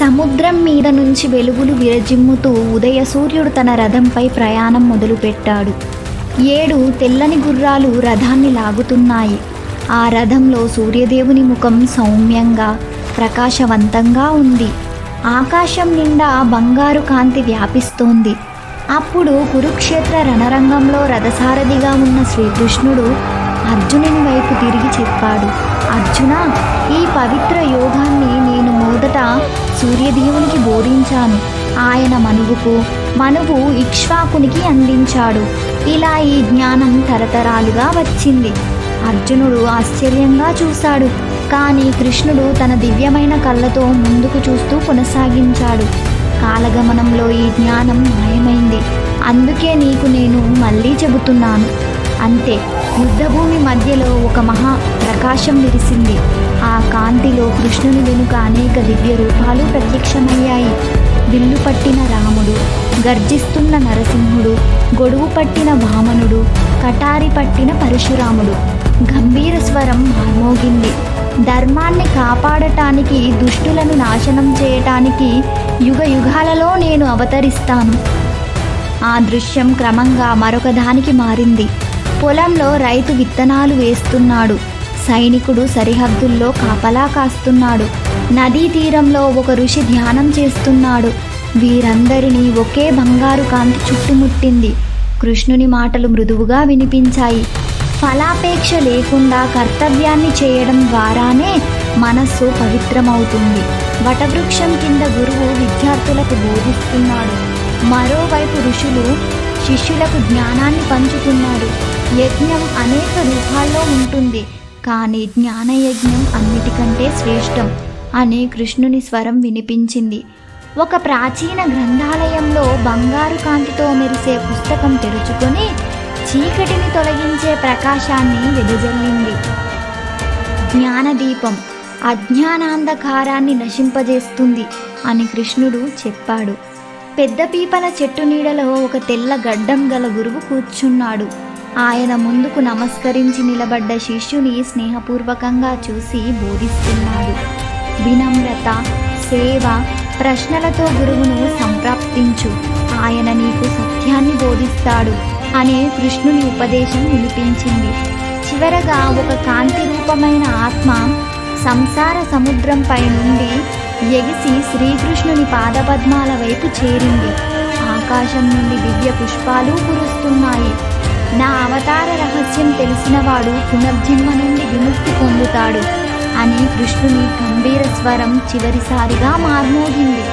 సముద్రం మీద నుంచి వెలుగులు విరజిమ్ముతూ ఉదయ సూర్యుడు తన రథంపై ప్రయాణం మొదలుపెట్టాడు. ఏడు తెల్లని గుర్రాలు రథాన్ని లాగుతున్నాయి. ఆ రథంలో సూర్యదేవుని ముఖం సౌమ్యంగా ప్రకాశవంతంగా ఉంది. ఆకాశం నిండా బంగారు కాంతి వ్యాపిస్తోంది. అప్పుడు కురుక్షేత్ర రణరంగంలో రథసారథిగా ఉన్న శ్రీకృష్ణుడు అర్జునుని వైపు తిరిగి చెప్పాడు అర్జున ఈ పవిత్ర యోగాన్ని మొదట సూర్యదేవునికి బోధించాను. ఆయన మనువుకు మనువు ఇక్ష్వాకునికి అందించాడు. ఇలా ఈ జ్ఞానం తరతరాలుగా వచ్చింది. అర్జునుడు ఆశ్చర్యంగా చూశాడు. కానీ కృష్ణుడు తన దివ్యమైన కళ్ళతో ముందుకు చూస్తూ కొనసాగించాడు. కాలగమనంలో ఈ జ్ఞానం మాయమైంది. అందుకే నీకు నేను మళ్ళీ చెబుతున్నాను. అంతే. యుద్ధభూమి మధ్యలో ఒక మహా ప్రకాశం విరిసింది ఆ కాంతిలో కృష్ణుని వెనుక అనేక దివ్య రూపాలు ప్రత్యక్షమయ్యాయి. విల్లు పట్టిన రాముడు గర్జిస్తున్న నరసింహుడు గొడుగు పట్టిన వామనుడు కటారి పట్టిన పరశురాముడు. గంభీర స్వరం మోగింది ధర్మాన్ని కాపాడటానికి దుష్టులను నాశనం చేయటానికి యుగ యుగాలలో నేను అవతరిస్తాను. ఆ దృశ్యం క్రమంగా మరొక దానికి మారింది. పొలంలో రైతు విత్తనాలు వేస్తున్నాడు. సైనికుడు సరిహద్దుల్లో కాపలా కాస్తున్నాడు. నదీ తీరంలో ఒక ఋషి ధ్యానం చేస్తున్నాడు. వీరందరినీ ఒకే బంగారు కాంతి చుట్టుముట్టింది. కృష్ణుని మాటలు మృదువుగా వినిపించాయి. ఫలాపేక్ష లేకుండా కర్తవ్యాన్ని చేయడం ద్వారానే మనస్సు పవిత్రమవుతుంది. వటవృక్షం కింద గురువు విద్యార్థులకు బోధిస్తున్నాడు. మరోవైపు ఋషులు శిష్యులకు జ్ఞానాన్ని పంచుతున్నారు యజ్ఞం అనేక రూపాల్లో ఉంటుంది. కానీ జ్ఞానయజ్ఞం అన్నిటికంటే శ్రేష్టం అని కృష్ణుని స్వరం వినిపించింది. ఒక ప్రాచీన గ్రంథాలయంలో బంగారు కాంతితో మెరిసే పుస్తకం తెరుచుకొని చీకటిని తొలగించే ప్రకాశాన్ని వెదజల్లింది. జ్ఞానదీపం అజ్ఞానాంధకారాన్ని నశింపజేస్తుంది అని కృష్ణుడు చెప్పాడు. పెద్ద పీపల చెట్టు నీడలో ఒక తెల్ల గడ్డం గల గురువు కూర్చున్నాడు. ఆయన ముందుకు నమస్కరించి నిలబడ్డ శిష్యుని స్నేహపూర్వకంగా చూసి బోధిస్తున్నాడు. వినమ్రత సేవ ప్రశ్నలతో గురువును సంప్రాప్తించు. ఆయన నీకు సత్యాన్ని బోధిస్తాడు అనే కృష్ణుని ఉపదేశం వినిపించింది. చివరగా ఒక కాంతి రూపమైన ఆత్మ సంసార సముద్రంపై నుండి ఎగిసి శ్రీకృష్ణుని పాదపద్మాల వైపు చేరింది. ఆకాశం నుండి దివ్య పుష్పాలు కురుస్తున్నాయి. నా అవతార రహస్యం తెలిసినవాడు పునర్జన్మ నుండి విముక్తి పొందుతాడు అని కృష్ణుని గంభీర స్వరం చివరిసారిగా మార్మోగింది.